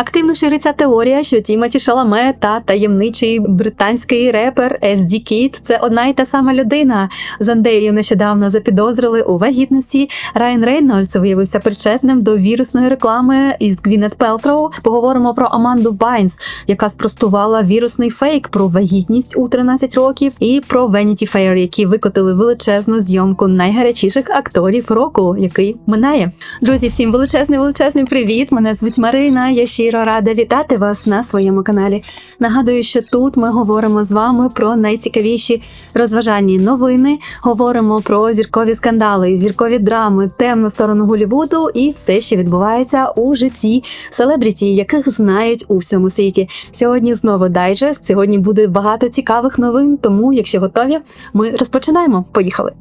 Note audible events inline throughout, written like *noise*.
Активно шириться теорія, що Тімоті Шаламе та таємничий британський репер SD Kid – це одна і та сама людина. Зандею нещодавно запідозрили у вагітності. Райан Рейнольдс виявився причетним до вірусної реклами із Гвінет Пелтроу. Поговоримо про Аманду Байнс, яка спростувала вірусний фейк про вагітність у 13 років, і про Vanity Fair, які викотили величезну зйомку найгарячіших акторів року, який минає. Друзі, всім величезний величезний привіт! Мене звуть Марина. Я щиро рада вітати вас на своєму каналі. Нагадую, що тут ми говоримо з вами про найцікавіші розважальні новини, говоримо про зіркові скандали, зіркові драми, темну сторону Голлівуду і все, що відбувається у житті селебріті, яких знають у всьому світі. Сьогодні знову дайджест. Сьогодні буде багато цікавих новин. Тому, якщо готові, ми розпочинаємо. Поїхали.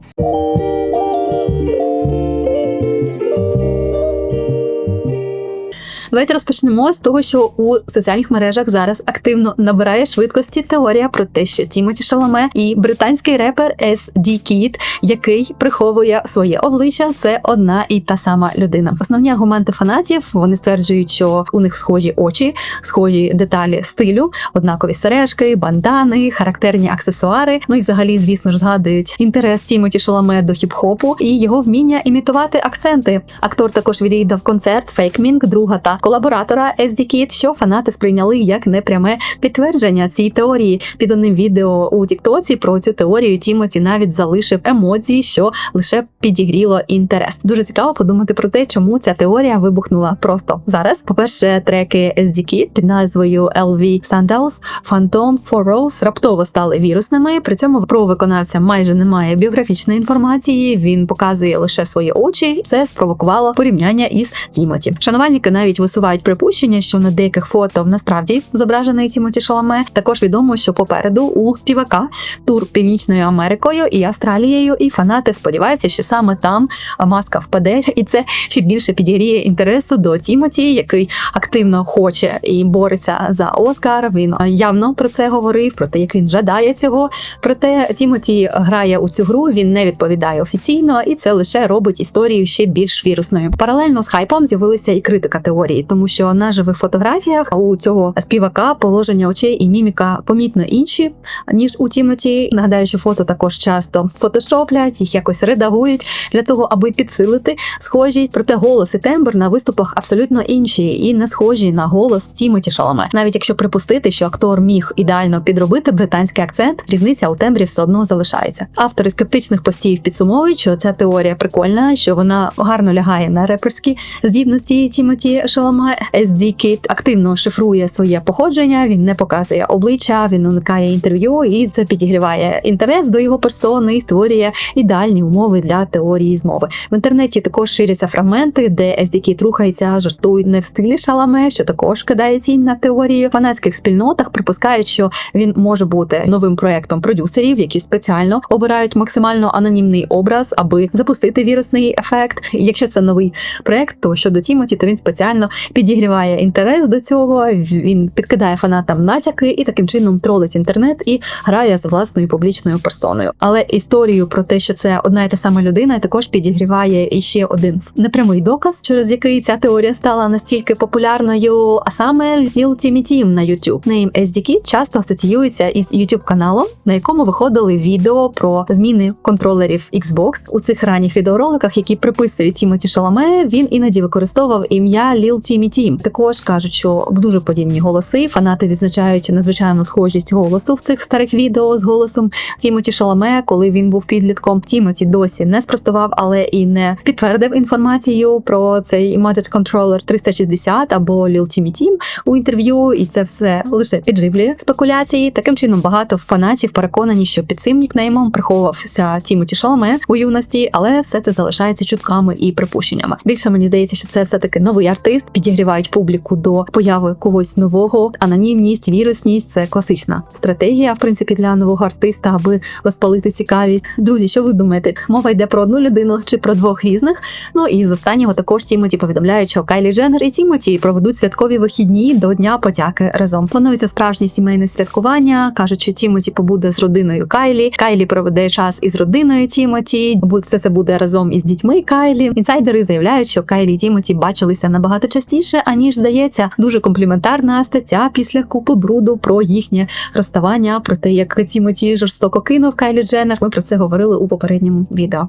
Давайте розпочнемо з того, що у соціальних мережах зараз активно набирає швидкості теорія про те, що Тімоті Шаламе і британський репер SD Kid, який приховує своє обличчя, це одна і та сама людина. Основні аргументи фанатів вони стверджують, що у них схожі очі, схожі деталі стилю, однакові сережки, бандани, характерні аксесуари. Ну і взагалі, звісно ж, згадують інтерес Тімоті Шаламе до хіп-хопу і його вміння імітувати акценти. Актор також відвідав концерт Фейкмінг, друга та колаборатора SD Kid, що фанати сприйняли як непряме підтвердження цій теорії. Під одним відео у Тіктоці про цю теорію Тімоті навіть залишив емоції, що лише підігріло інтерес. Дуже цікаво подумати про те, чому ця теорія вибухнула просто зараз. По-перше, треки SD Kid під назвою LV Sandals, Phantom, For Rose раптово стали вірусними. При цьому про виконавця майже немає біографічної інформації. Він показує лише свої очі. Це спровокувало порівняння із Тімоті. Шанувальники навіть висувають припущення, що на деяких фото насправді зображений Тімоті Шаламе. Також відомо, що попереду у співака тур Північною Америкою і Австралією, і фанати сподіваються, що саме там маска впаде, і це ще більше підігріє інтересу до Тімоті, який активно хоче і бореться за Оскар. Він явно про це говорив, про те, як він жадає цього. Проте Тімоті грає у цю гру, він не відповідає офіційно, і це лише робить історію ще більш вірусною. Паралельно з хайпом з'явилася і критика теорії, тому що на живих фотографіях у цього співака положення очей і міміка помітно інші ніж у Тімоті. Нагадаю, що фото також часто фотошоплять, їх якось редагують для того, аби підсилити схожість. Проте голос і тембр на виступах абсолютно інші і не схожі на голос Тімоті Шаламе. Навіть якщо припустити, що актор міг ідеально підробити британський акцент, різниця у тембрі все одно залишається. Автори скептичних постів підсумовують, що ця теорія прикольна, що вона гарно лягає на реперські здібності Тімоті Шаламе. SD Kid активно шифрує своє походження. Він не показує обличчя, він уникає інтерв'ю, і це підігріває інтерес до його персони і створює ідеальні умови для теорії змови. В інтернеті також ширяться фрагменти, де SD Kid рухається, жартує не в стилі шаламе, що також кидає тінь на теорію. Фанатських спільнотах припускають, що він може бути новим проектом продюсерів, які спеціально обирають максимально анонімний образ, аби запустити вірусний ефект. Якщо це новий проект, то щодо Тімоті, то він спеціально підігріває інтерес до цього. Він підкидає фанатам натяки і таким чином тролить інтернет і грає з власною публічною персоною. Але історію про те, що це одна і та сама людина, також підігріває іще один непрямий доказ, через який ця теорія стала настільки популярною. А саме Lil Timmy Tim на YouTube. Нейм SD Kid часто асоціюється із YouTube каналом, на якому виходили відео про зміни контролерів Xbox. У цих ранніх відеороликах, які приписують Тімоті Шаламе, він іноді використовував ім'я Lil Timmy Tim. Також кажуть, що дуже подібні голоси. Фанати відзначають надзвичайну схожість голосу в цих старих відео з голосом Тімоті Шаламе, коли він був підлітком. Тімоті досі не спростував, але і не підтвердив інформацію про цей Magic Controller 360 або Lil Timmy Tim у інтерв'ю, і це все лише підживлює спекуляції. Таким чином багато фанатів переконані, що під цим нікнеймом приховувався Тімоті Шаламе у юності, але все це залишається чутками і припущеннями. Більше мені здається, що це все таки новий артист, підігрівають публіку до появи когось нового. Анонімність, вірусність це класична стратегія, в принципі, для нового артиста, аби розпалити цікавість. Друзі, що ви думаєте? Мова йде про одну людину чи про двох різних? Ну і з останнього також Тімоті повідомляють, що Кайлі Дженнер і Тімоті проведуть святкові вихідні до Дня подяки разом. Планується справжнє сімейне святкування. кажуть, що Тімоті побуде з родиною Кайлі. Кайлі проведе час із родиною Тімоті. Все це буде разом із дітьми Кайлі. Інсайдери заявляють, що Кайлі і Тімоті бачилися набагато частіше простіше, аніж здається. Дуже компліментарна стаття після купи бруду про їхнє розставання, про те, як Тімоті жорстоко кинув Кайлі Дженнер. Ми про це говорили у попередньому відео.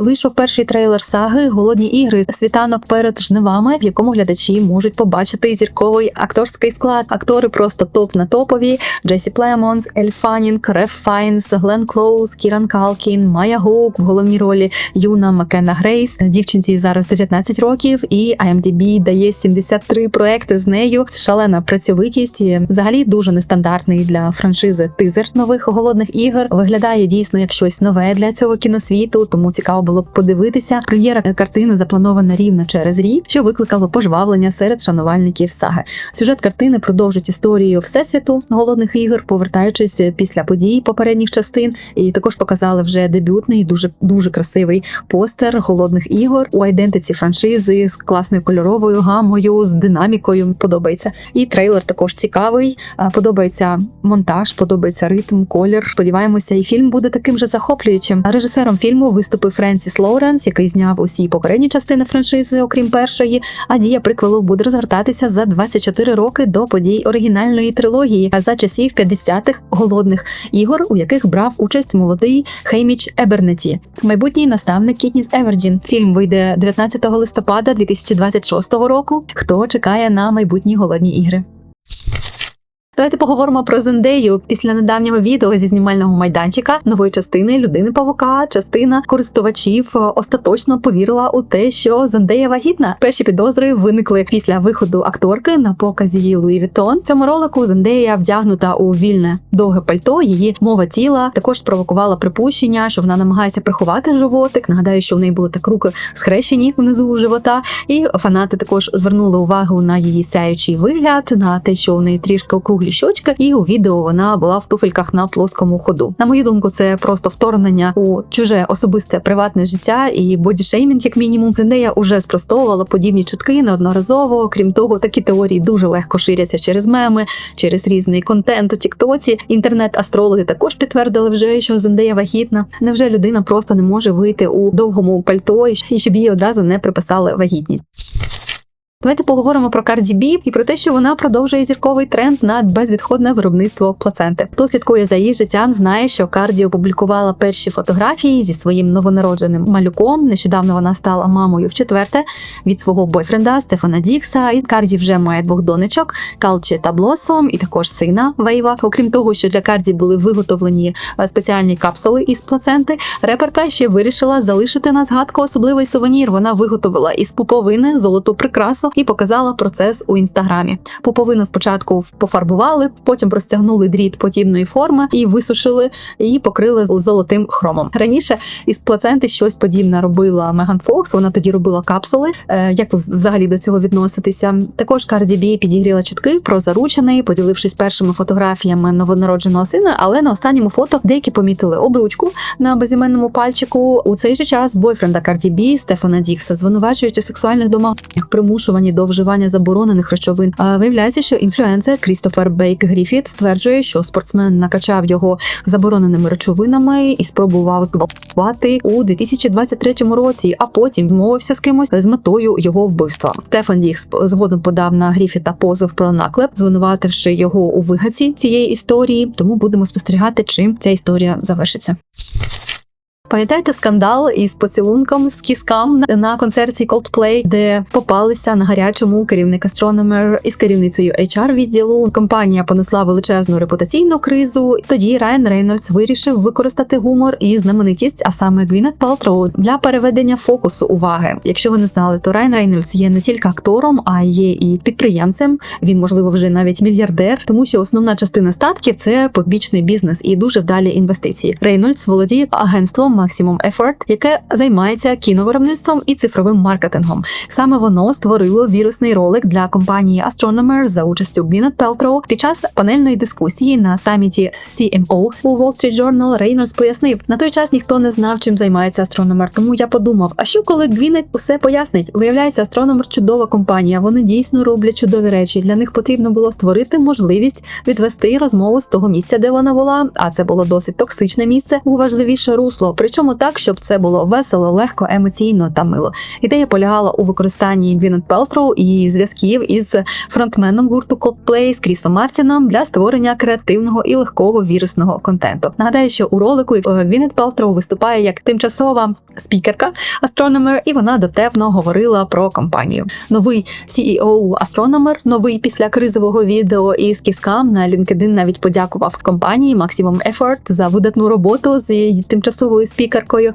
Вийшов перший трейлер саги Голодні ігри світанок перед жнивами, в якому глядачі можуть побачити зірковий акторський склад. Актори просто топ на топові: Джесі Племонс, Ель Фанінг, Реф Файнс, Глен Клоуз, Кіран Калкін, Майя Гоук в головній ролі Юна Маккена Грейс. Дівчинці зараз 19 років, і IMDb дає 73 проекти з нею. Шалена працьовитість. Взагалі дуже нестандартний для франшизи тизер нових голодних ігор. Виглядає дійсно як щось нове для цього кіносвіту, тому цікаво було подивитися. Прем'єра картини запланована рівно через рік, що викликало пожвавлення серед шанувальників саги. Сюжет картини продовжить історію всесвіту голодних ігор, повертаючись після подій попередніх частин, і також показали вже дебютний, дуже дуже красивий постер голодних ігор у айдентиці франшизи з класною кольоровою гамою, з динамікою. Подобається. І трейлер також цікавий. Подобається монтаж, подобається ритм, колір. Сподіваємося, і фільм буде таким же захоплюючим. Режисером фільму виступив Френсіс Лоуренс, який зняв усі попередні частини франшизи, окрім першої. А дія приквелу буде розгортатися за 24 роки до подій оригінальної трилогії, за часів 50-х голодних ігор, у яких брав участь молодий Хейміч Ебернеті, майбутній наставник Кітніс Евердін. Фільм вийде 19 листопада 2026 року. Хто чекає на майбутні голодні ігри? Давайте поговоримо про Зендею після недавнього відео зі знімального майданчика нової частини людини павука. Частина користувачів е, остаточно повірила у те, що Зендея вагітна. Перші підозри виникли після виходу акторки на показі Луї Вітон. В цьому ролику Зендея вдягнута у вільне довге пальто. Її мова тіла також спровокувала припущення, що вона намагається приховати животик. Нагадаю, що в неї були так руки схрещені внизу у живота. І фанати також звернули увагу на її сяючий вигляд, на те, що у неї трішки округлі щочки, і у відео вона була в туфельках на плоскому ходу. На мою думку, це просто вторгнення у чуже особисте приватне життя і бодішеймінг, як мінімум. Зендея уже спростовувала подібні чутки неодноразово. Крім того, такі теорії дуже легко ширяться через меми, через різний контент у Тіктоці. Інтернет-астрологи також підтвердили вже, що Зендея вагітна. Невже людина просто не може вийти у довгому пальто і щоб їй одразу не приписали вагітність? Давайте поговоримо про Карді Бі і про те, що вона продовжує зірковий тренд на безвідходне виробництво плаценти. Хто слідкує за її життям, знає, що Карді опублікувала перші фотографії зі своїм новонародженим малюком. Нещодавно вона стала мамою в четверте від свого бойфренда Стефана Дікса. І Карді вже має двох донечок Калчі та Блосом, і також сина Вейва. Окрім того, що для Карді були виготовлені е, спеціальні капсули із плаценти. Реперка ще вирішила залишити на згадку особливий сувенір. Вона виготовила із пуповини золоту прикрасу і показала процес у інстаграмі. Пуповину спочатку пофарбували, потім простягнули дріт подібної форми і висушили, і покрили золотим хромом. Раніше із плаценти щось подібне робила Меган Фокс. Вона тоді робила капсули. Е, Як ви взагалі до цього відноситеся? Також Карді Бі підігріла чутки про заручений, поділившись першими фотографіями новонародженого сина. Але на останньому фото деякі помітили обручку на безіменному пальчику. У цей же час бойфренда Карді Бі Стефана Дікса, звинувачуючи сексуальних домаганнях, примушувані до вживання заборонених речовин. А виявляється, що інфлюенсер Крістофер Бейк Гріфіт стверджує, що спортсмен накачав його забороненими речовинами і спробував зґвалтувати у 2023 році, а потім змовився з кимось з метою його вбивства. Стефан Дікс згодом подав на Гріфіта позов про наклеп, звинувативши його у вигадці цієї історії. Тому будемо спостерігати, чим ця історія завершиться. Пам'ятаєте скандал із поцілунком з кіскам на- концерті Coldplay, де попалися на гарячому керівник Astronomer із керівницею HR відділу. Компанія понесла величезну репутаційну кризу. Тоді Райан Рейнольдс вирішив використати гумор і знаменитість, а саме Гвінет Палтроу, для переведення фокусу уваги. Якщо ви не знали, то Райан Рейнольдс є не тільки актором, а є і підприємцем. Він, можливо, вже навіть мільярдер, тому що основна частина статків це побічний бізнес і дуже вдалі інвестиції. Рейнольдс володіє агентством Maximum Effort, яке займається кіновиробництвом і цифровим маркетингом. Саме воно створило вірусний ролик для компанії Astronomer за участю Gwyneth Paltrow. Під час панельної дискусії на саміті CMO у Wall Street Journal Рейнольдс пояснив, на той час ніхто не знав, чим займається Astronomer, тому я подумав, а що коли Gwyneth усе пояснить? Виявляється, Astronomer чудова компанія. Вони дійсно роблять чудові речі. Для них потрібно було створити можливість відвести розмову з того місця, де вона була. А це було досить токсичне місце у важливіше русло. Причому так, щоб це було весело, легко, емоційно та мило. Ідея полягала у використанні Гвінет Пелтроу і зв'язків із фронтменом гурту Coldplay з Крісом Мартіном для створення креативного і легкого вірусного контенту. Нагадаю, що у ролику Гвінет Пелтроу виступає як тимчасова спікерка Astronomer, і вона дотепно говорила про компанію. Новий CEO Astronomer, новий після кризового відео із кіскам на LinkedIn навіть подякував компанії Maximum Effort за видатну роботу з її тимчасовою спікеркою.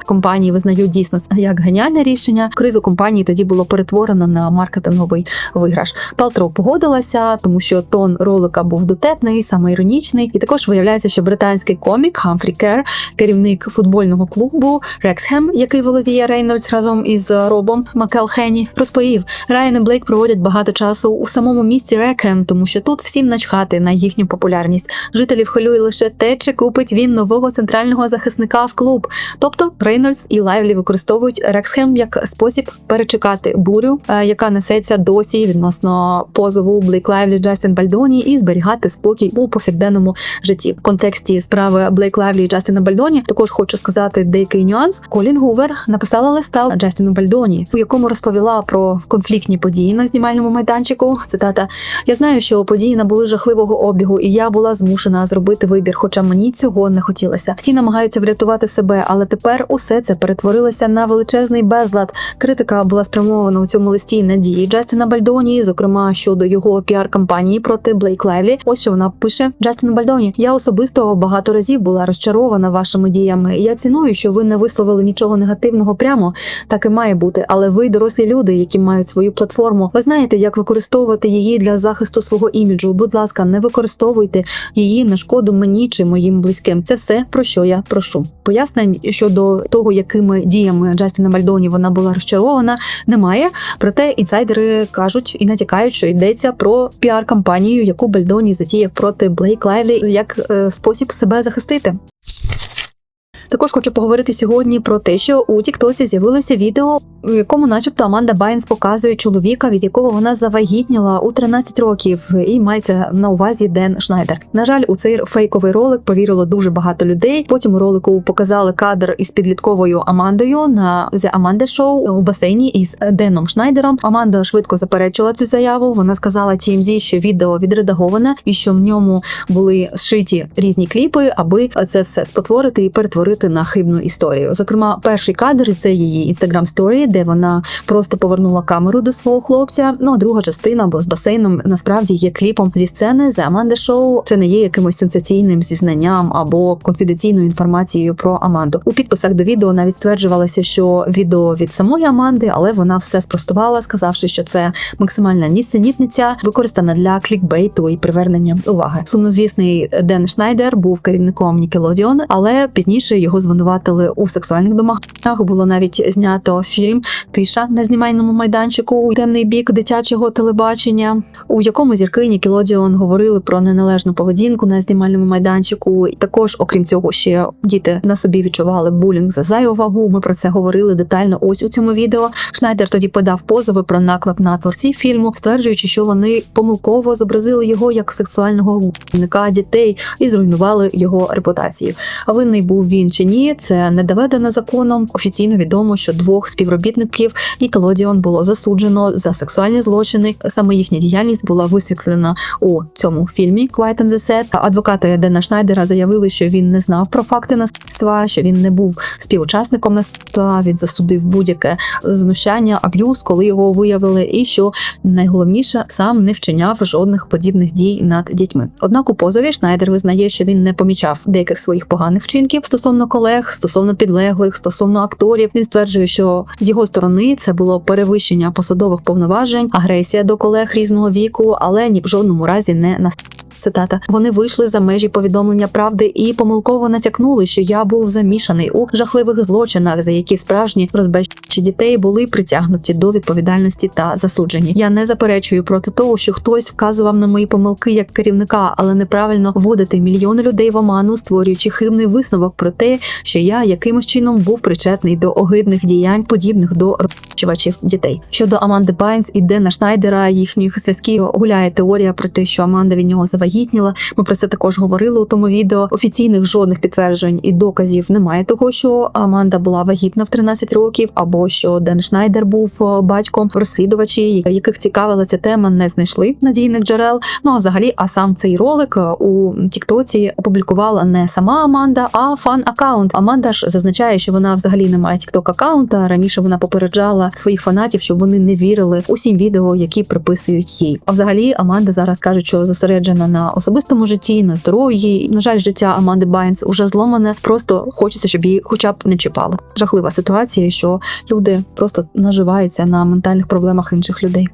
Компанії визнають дійсно як геніальне рішення. Кризу компанії тоді було перетворено на маркетинговий виграш. Пелтроу погодилася, тому що тон ролика був дотепний, самоіронічний, і також виявляється, що британський комік Хамфрі Кер, керівник футбольного клубу Рексхем, який володіє Рейнольдс разом із Робом Макелхені, розповів, Райан і Блейк проводять багато часу у самому місті Рекхем, тому що тут всім начхати на їхню популярність. Жителів хвилює лише те, чи купить він нового центрального захисника в клуб. Тобто Рейнольдс і Лайвлі використовують Рексхем як спосіб перечекати бурю, е, яка несеться досі відносно позову Блейк Лайвлі Джастін Бальдоні, і зберігати спокій у повсякденному житті. В контексті справи Блейк Лайвлі і Джастіна Бальдоні також хочу сказати деякий нюанс. Колін Гувер написала листа Джастіну Бальдоні, у якому розповіла про конфліктні події на знімальному майданчику. Цитата: Я знаю, що події набули жахливого обігу, і я була змушена зробити вибір, хоча мені цього не хотілося. Всі намагаються врятувати себе, але тепер усе це перетворилося на величезний безлад. Критика була спрямована у цьому листі надії Джастіна Бальдоні, зокрема щодо його піар-кампанії проти Блейк Лайвлі. Ось що вона пише Джастіну Бальдоні. Я особисто багато разів була розчарована вашими діями. Я ціную, що ви не висловили нічого негативного прямо. Так і має бути. Але ви дорослі люди, які мають свою платформу. Ви знаєте, як використовувати її для захисту свого іміджу. Будь ласка, не використовуйте її на шкоду мені чи моїм близьким. Це все про що я прошу. Пояснень щодо того, якими діями Джастіна Мальдоні вона була розчарована, немає. Проте інсайдери кажуть і натякають, що йдеться про піар-кампанію, яку Бальдоні затіяв проти Блейк Лайлі як е, спосіб себе захистити. Також хочу поговорити сьогодні про те, що у Тіктоці з'явилося відео, у якому, начебто, Аманда Байнс показує чоловіка, від якого вона завагітніла у 13 років, і мається на увазі Ден Шнайдер. На жаль, у цей фейковий ролик повірило дуже багато людей. Потім у ролику показали кадр із підлітковою Амандою на The Amanda Show у басейні із Деном Шнайдером. Аманда швидко заперечила цю заяву. Вона сказала TMZ, що відео відредаговане і що в ньому були зшиті різні кліпи, аби це все спотворити і перетворити на хибну історію. Зокрема, перший кадр це її інстаграм сторі, де вона просто повернула камеру до свого хлопця. Ну а друга частина, бо з басейном насправді є кліпом зі сцени The Amanda Show. Це не є якимось сенсаційним зізнанням або конфіденційною інформацією про Аманду. У підписах до відео навіть стверджувалося, що відео від самої Аманди, але вона все спростувала, сказавши, що це максимальна нісенітниця, використана для клікбейту і привернення уваги. Сумнозвісний Ден Шнайдер був керівником Nickelodeon, але пізніше його звинуватили у сексуальних домаганнях. Було навіть знято фільм Тиша на знімальному майданчику темний бік дитячого телебачення, у якому зірки Nickelodeon говорили про неналежну поведінку на знімальному майданчику. Також, окрім цього, ще діти на собі відчували булінг за зайву вагу. Ми про це говорили детально. Ось у цьому відео. Шнайдер тоді подав позови про наклеп на творців фільму, стверджуючи, що вони помилково зобразили його як сексуального вбивника дітей і зруйнували його репутацію. Винний був він чи ні, це не доведено законом. Офіційно відомо, що двох співробітників Nickelodeon було засуджено за сексуальні злочини. Саме їхня діяльність була висвітлена у цьому фільмі Quiet on the Set. Адвокати Дена Шнайдера заявили, що він не знав про факти насильства, що він не був співучасником насильства. Він засудив будь-яке знущання, аб'юз, коли його виявили, і що найголовніше сам не вчиняв жодних подібних дій над дітьми. Однак у позові Шнайдер визнає, що він не помічав деяких своїх поганих вчинків стосовно колег, стосовно підлеглих, стосовно акторів. Він стверджує, що з його сторони це було перевищення посадових повноважень, агресія до колег різного віку, але ні в жодному разі не на Цитата: вони вийшли за межі повідомлення правди і помилково натякнули, що я був замішаний у жахливих злочинах, за які справжні розбещі дітей були притягнуті до відповідальності та засуджені. Я не заперечую проти того, що хтось вказував на мої помилки як керівника, але неправильно вводити мільйони людей в оману, створюючи хибний висновок про те, що я якимось чином був причетний до огидних діянь, подібних до розбещувачів дітей. Щодо Аманди Байнс і Дена Шнайдера, їхніх зв'язків гуляє теорія про те, що Аманда від нього завагітніла завагітніла. Ми про це також говорили у тому відео. Офіційних жодних підтверджень і доказів немає того, що Аманда була вагітна в 13 років, або що Ден Шнайдер був е, батьком. Розслідувачі, яких цікавила ця тема, не знайшли надійних джерел. Ну а взагалі, а сам цей ролик е, у Тіктоці опублікувала не сама Аманда, а фан аккаунт. Аманда ж зазначає, що вона взагалі не має тікток аккаунта. Раніше вона попереджала своїх фанатів, щоб вони не вірили усім відео, які приписують їй. А взагалі Аманда зараз каже, що зосереджена на особистому житті, на здоров'ї. На жаль, життя Аманди Байнс уже зломане. Просто хочеться, щоб її, хоча б не чіпали. Жахлива ситуація, що люди просто наживаються на ментальних проблемах інших людей.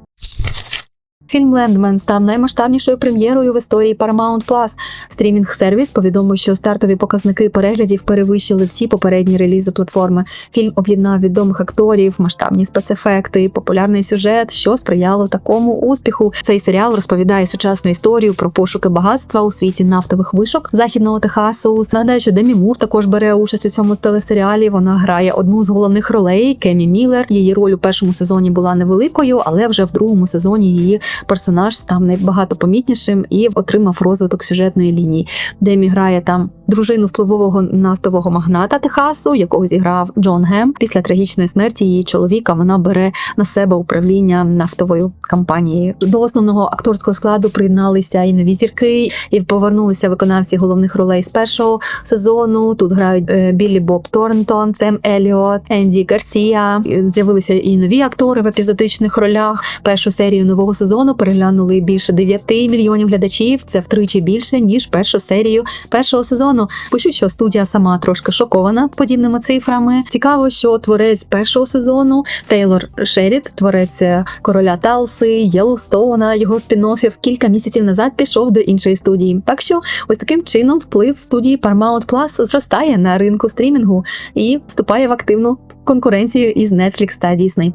Фільм Лендмен став наймасштабнішою прем'єрою в історії Paramount+. Стрімінг-сервіс повідомив, що стартові показники переглядів перевищили всі попередні релізи платформи. Фільм об'єднав відомих акторів, масштабні спецефекти, популярний сюжет, що сприяло такому успіху. Цей серіал розповідає сучасну історію про пошуки багатства у світі нафтових вишок західного Техасу. Нагадаю, що Демі Мур також бере участь у цьому телесеріалі. Вона грає одну з головних ролей Кемі Міллер. Її роль у першому сезоні була невеликою, але вже в другому сезоні її персонаж став набагато помітнішим і отримав розвиток сюжетної лінії. де грає там дружину впливового нафтового магната Техасу, якого зіграв Джон Гем. Після трагічної смерті її чоловіка вона бере на себе управління нафтовою компанією. До основного акторського складу приєдналися і нові зірки, і повернулися виконавці головних ролей з першого сезону. Тут грають е, Біллі Боб Торнтон, Сем Еліот, Енді Гарсія. З'явилися і нові актори в епізодичних ролях. Першу серію нового сезону переглянули більше 9 мільйонів глядачів. Це втричі більше ніж першу серію першого сезону. Пишуть, що студія сама трошки шокована подібними цифрами. Цікаво, що творець першого сезону Тейлор Шеріт, творець короля Талси, Єлоустоуна, його спін-оффів, кілька місяців назад пішов до іншої студії. Так що ось таким чином вплив студії Paramount Plus зростає на ринку стрімінгу і вступає в активну конкуренцію із Netflix та Disney+.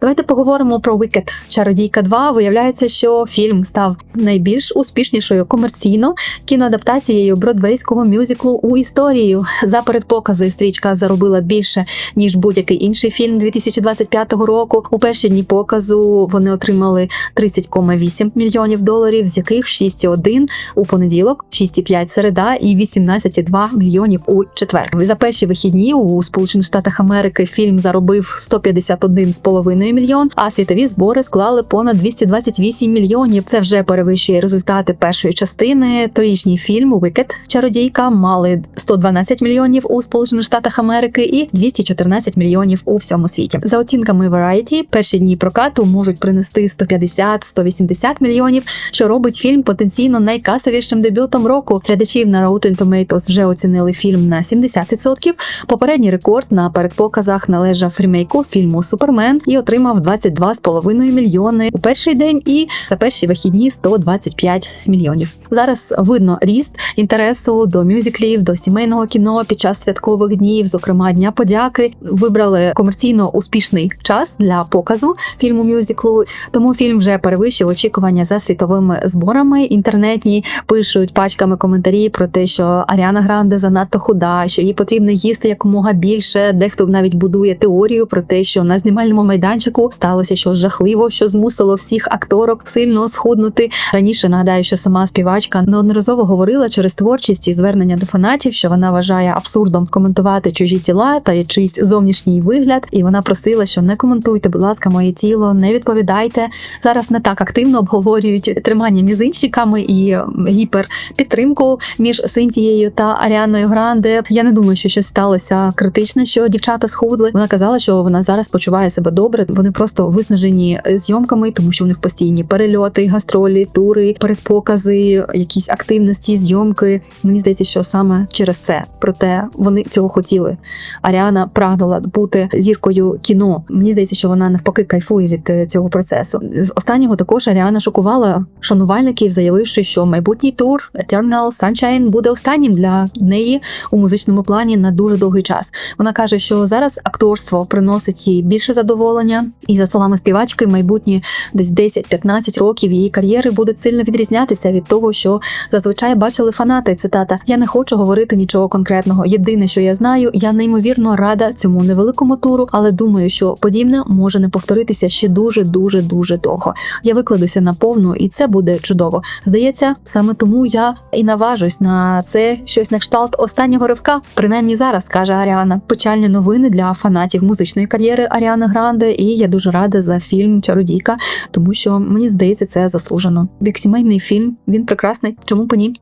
Давайте поговоримо про Wicked. Чародійка 2. Виявляється, що фільм став найбільш успішнішою комерційно кіноадаптацією бродвейського мюзиклу у історію. За передпокази стрічка заробила більше ніж будь-який інший фільм 2025 року. У перші дні показу вони отримали 30,8 мільйонів доларів, з яких 6,1 у понеділок, 6,5 середа і 18,2 мільйонів у четвер. За перші вихідні у Сполучених Штатах Америки фільм заробив 151,5 мільйон, а світові збори склали понад 228 мільйонів. Це вже перевищує результати першої частини. Торічній фільм Wicked Чародійка мали 112 мільйонів у Сполучених Штатах Америки і 214 мільйонів у всьому світі. За оцінками Variety, перші дні прокату можуть принести 150-180 мільйонів, що робить фільм потенційно найкасовішим дебютом року. Глядачів на Rotten Tomatoes вже оцінили фільм на 70%. Попередній рекорд на передпоказах належав ремейку фільму Супермен і отримав 22,5 мільйони у перший день, і за перші вихідні 125 мільйонів. Зараз видно ріст інтересу до мюзиклів, до сімейного кіно під час святкових днів, зокрема Дня подяки. Вибрали комерційно успішний час для показу фільму мюзиклу. Тому фільм вже перевищив очікування за світовими зборами. Інтернетні пишуть пачками коментарі про те, що Аріана Гранде занадто худа, що їй потрібно їсти якомога більше. Дехто навіть будує теорію про те, що на знімальному майданчику сталося щось жахливо, що змусило всіх акторок сильно схуднути. Раніше нагадаю, що сама співачка неодноразово говорила через творчість і звернення до фанатів, що вона вважає абсурдом коментувати чужі тіла та чийсь зовнішній вигляд. І вона просила, що не коментуйте, будь ласка, моє тіло, не відповідайте. Зараз не так активно обговорюють тримання мізинчиками і гіперпідтримку між Синтією та Аріаною Гранде. Я не думаю, що щось сталося критичне, що дівчата схудли. Вона казала, що вона зараз почуває себе добре. Вони просто виснажені зйомками, тому що у них постійні перельоти, гастролі, тури, передпокази, якісь активності, зйомки. Мені здається, що саме через це. Проте вони цього хотіли. Аріана прагнула бути зіркою кіно. Мені здається, що вона навпаки кайфує від е, цього процесу. З останнього також Аріана шокувала шанувальників, заявивши, що майбутній тур Eternal Sunshine буде останнім для неї у музичному плані на дуже довгий час. Вона каже, що зараз акторство приносить їй більше задоволення, і за словами співачки, майбутні десь 10-15 років її кар'єри будуть сильно відрізнятися від того, що зазвичай бачили фанати. Цитата: Я не хочу говорити нічого конкретного. Єдине, що я знаю, я неймовірно рада цьому невеликому туру, але думаю, що подібне може не повторитися ще дуже, дуже, дуже довго. Я викладуся на повну, і це буде чудово. Здається, саме тому я і наважусь на це щось на кшталт останнього ривка. Принаймні зараз каже Аріана. Печальні новини для фанатів музичної кар'єри Аріани Гранде. І я дуже рада за фільм Чародійка, тому що мені здається, це заслужено. Як сімейний фільм він прекрасний. Чому б ні?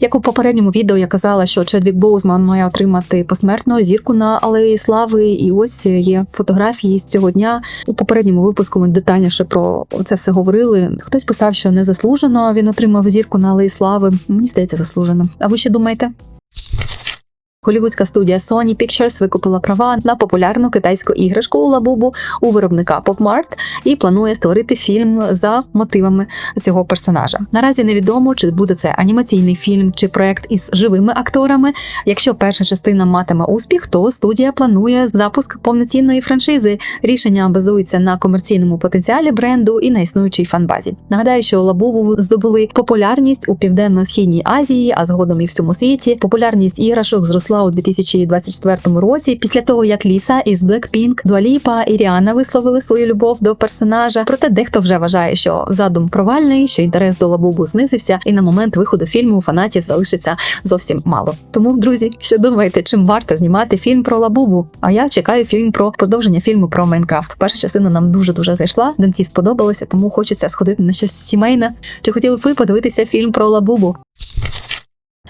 Як у попередньому відео я казала, що Чедвік Боузман має отримати посмертно зірку на алеї слави, і ось є фотографії з цього дня. У попередньому випуску ми детальніше про це все говорили. Хтось писав, що не заслужено він отримав зірку на алеї слави. Мені здається, заслужено. А ви ще думаєте? Голівудська студія Sony Pictures викупила права на популярну китайську іграшку Лабубу у виробника PopMart і планує створити фільм за мотивами цього персонажа. Наразі невідомо, чи буде це анімаційний фільм чи проект із живими акторами. Якщо перша частина матиме успіх, то студія планує запуск повноцінної франшизи. Рішення базуються на комерційному потенціалі бренду і на існуючій фанбазі. Нагадаю, що Лабубу здобули популярність у південно-східній Азії, а згодом і всьому світі. Популярність іграшок зросла у 2024 році, після того як Ліса із Blackpink, Дуаліпа і Ріана висловили свою любов до персонажа. Проте дехто вже вважає, що задум провальний, що інтерес до Лабубу знизився, і на момент виходу фільму фанатів залишиться зовсім мало. Тому, друзі, що думаєте, чим варто знімати фільм про Лабубу? А я чекаю фільм про продовження фільму про Майнкрафт. Перша частина нам дуже дуже зайшла. Донці сподобалося, тому хочеться сходити на щось сімейне. Чи хотіли б ви подивитися фільм про Лабубу?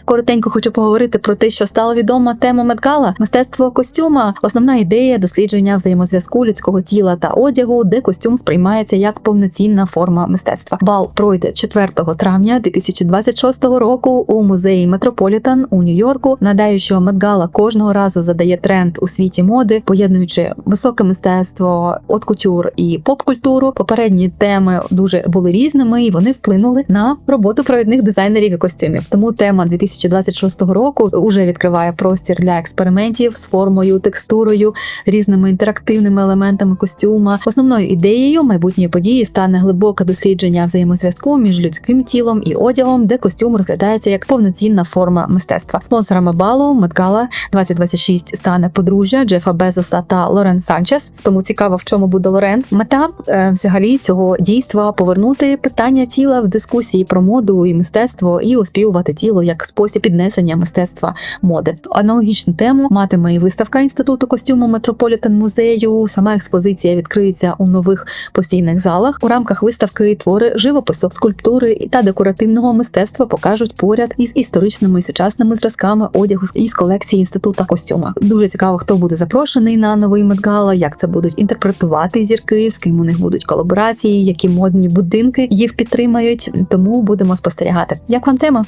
Коротенько хочу поговорити про те, що стало відомо тема Медгала – мистецтво костюма. Основна ідея дослідження взаємозв'язку людського тіла та одягу, де костюм сприймається як повноцінна форма мистецтва. Бал пройде 4 травня 2026 року у музеї Метрополітен у Нью-Йорку. Надаю, що Медгала кожного разу задає тренд у світі моди, поєднуючи високе мистецтво, от-кутюр і поп-культуру. Попередні теми дуже були різними, і вони вплинули на роботу провідних дизайнерів і костюмів. Тому тема 2000 2026 року уже відкриває простір для експериментів з формою, текстурою, різними інтерактивними елементами костюма. Основною ідеєю майбутньої події стане глибоке дослідження взаємозв'язку між людським тілом і одягом, де костюм розглядається як повноцінна форма мистецтва. Спонсорами балу Меткала 2026 стане подружжя Джефа Безоса та Лорен Санчес. Тому цікаво, в чому буде Лорен. Мета е, взагалі цього дійства повернути питання тіла в дискусії про моду і мистецтво і оспівувати тіло як спосіб піднесення мистецтва моди. Аналогічну тему матиме і виставка інституту костюму Метрополітен музею. Сама експозиція відкриється у нових постійних залах. У рамках виставки твори живопису, скульптури та декоративного мистецтва покажуть поряд із історичними і сучасними зразками одягу із колекції інституту костюма. Дуже цікаво, хто буде запрошений на новий Медгала, як це будуть інтерпретувати зірки, з ким у них будуть колаборації, які модні будинки їх підтримають. Тому будемо спостерігати. Як вам тема?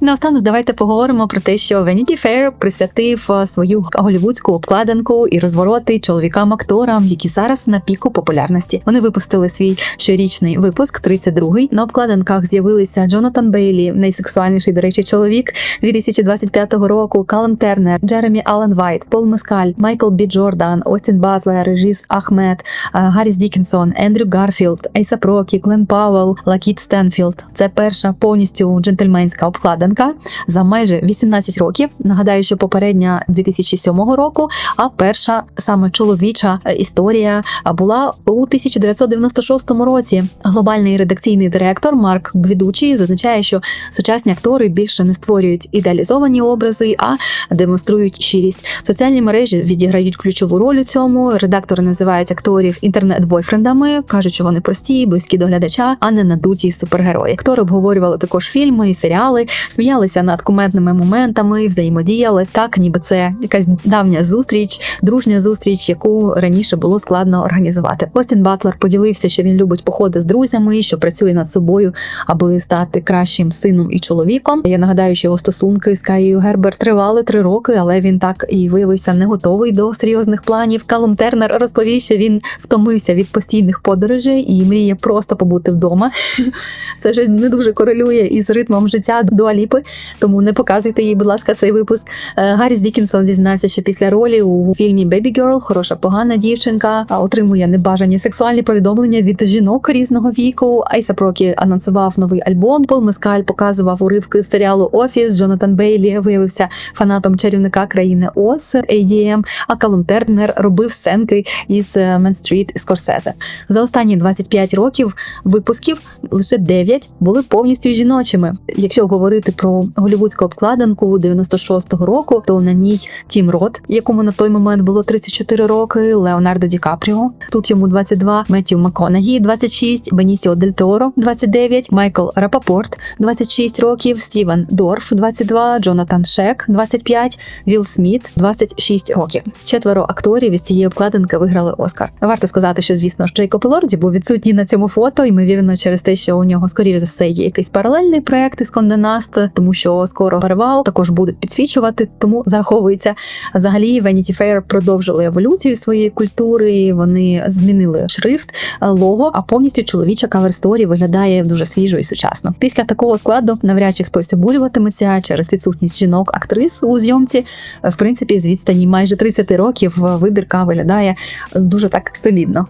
Наостанок давайте поговоримо про те, що Vanity Fair присвятив е, свою голівудську обкладинку і розвороти чоловікам-акторам, які зараз на піку популярності. Вони випустили свій щорічний випуск, 32-й. На обкладинках з'явилися Джонатан Бейлі, найсексуальніший, до речі, чоловік 2025 року. Калем Тернер, Джеремі Аллен Вайт, Пол Мескаль, Майкл Бі Джордан, Остін Батлер, Режіс Ахмед, е, Гарріс Дікінсон, Ендрю Гарфілд, Ейса Прокі, Клен Пауелл, Лакіт Стенфілд. Це перша повністю джентльменська обкладинка обкладинка за майже 18 років. Нагадаю, що попередня 2007 року, а перша саме чоловіча історія була у 1996 році. Глобальний редакційний директор Марк Гвідучі зазначає, що сучасні актори більше не створюють ідеалізовані образи, а демонструють щирість. Соціальні мережі відіграють ключову роль у цьому. Редактори називають акторів інтернет-бойфрендами, кажуть, що вони прості, близькі до глядача, а не надуті супергерої. Актори обговорювали також фільми і серіали сміялися над кумедними моментами, взаємодіяли так, ніби це якась давня зустріч, дружня зустріч, яку раніше було складно організувати. Остін Батлер поділився, що він любить походи з друзями, що працює над собою, аби стати кращим сином і чоловіком. Я нагадаю, що його стосунки з Каєю Гербер тривали три роки, але він так і виявився не готовий до серйозних планів. Калум Тернер розповів, що він втомився від постійних подорожей і мріє просто побути вдома. *laughs* Це ж не дуже корелює із ритмом життя дуалі кліпи, тому не показуйте їй, будь ласка, цей випуск. Е, Гарріс Дікінсон зізнався, що після ролі у фільмі Baby Girl хороша погана дівчинка отримує небажані сексуальні повідомлення від жінок різного віку. Айса Прокі анонсував новий альбом. Пол Мескаль показував уривки з серіалу Офіс. Джонатан Бейлі виявився фанатом чарівника країни Оз ADM, а Калум Тернер робив сценки із Мен Стріт і Скорсезе. За останні 25 років випусків лише 9 були повністю жіночими. Якщо говорити про голівудську обкладинку 96-го року, то на ній Тім Рот, якому на той момент було 34 роки, Леонардо Ді Капріо, тут йому 22, Меттів Маконагі 26, Бенісіо Дель Торо 29, Майкл Рапапорт 26 років, Стівен Дорф 22, Джонатан Шек 25, Вілл Сміт 26 років. Четверо акторів із цієї обкладинки виграли Оскар. Варто сказати, що звісно ж Джейкоб Лорді був відсутній на цьому фото, ймовірно, через те, що у нього скоріше за все є якийсь паралельний проект із Конде Наст, тому що скоро перевал також будуть підсвічувати, тому зараховується. Взагалі, Vanity Fair продовжили еволюцію своєї культури. Вони змінили шрифт, лого, а повністю чоловіча кавер-сторі виглядає дуже свіжо і сучасно. Після такого складу навряд чи хтось обурюватиметься через відсутність жінок-актрис у зйомці. В принципі, з відстані майже 30 років вибірка виглядає дуже так солідно.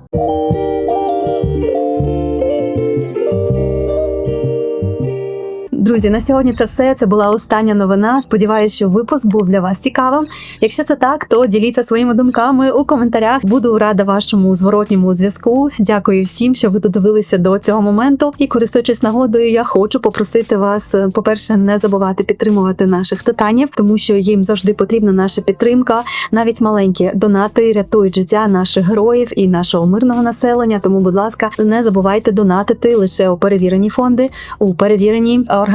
Друзі, на сьогодні це все. Це була остання новина. Сподіваюся, що випуск був для вас цікавим. Якщо це так, то діліться своїми думками у коментарях. Буду рада вашому зворотньому зв'язку. Дякую всім, що ви додивилися до цього моменту. І користуючись нагодою, я хочу попросити вас, е, по-перше, не забувати підтримувати наших титанів, тому що їм завжди потрібна наша підтримка. Навіть маленькі донати рятують життя наших героїв і нашого мирного населення. Тому, будь ласка, не забувайте донатити лише у перевірені фонди, у перевірені організації.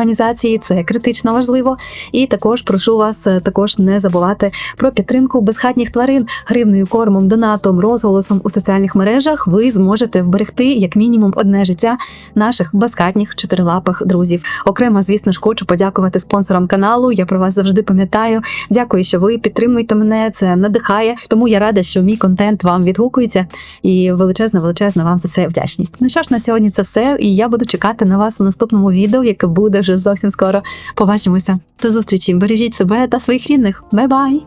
Це критично важливо. І також прошу вас е, також не забувати про підтримку безхатніх тварин гривною кормом, донатом, розголосом у соціальних мережах. Ви зможете вберегти як мінімум одне життя наших безхатніх чотирилапих друзів. Окремо, звісно ж, хочу подякувати спонсорам каналу. Я про вас завжди пам'ятаю. Дякую, що ви підтримуєте мене. Це надихає. Тому я рада, що мій контент вам відгукується. І величезна, величезна вам за це вдячність. Ну що ж, на сьогодні це все. І я буду чекати на вас у наступному відео, яке буде вже зовсім скоро. Побачимося. До зустрічі. Бережіть себе та своїх рідних. Бай-бай!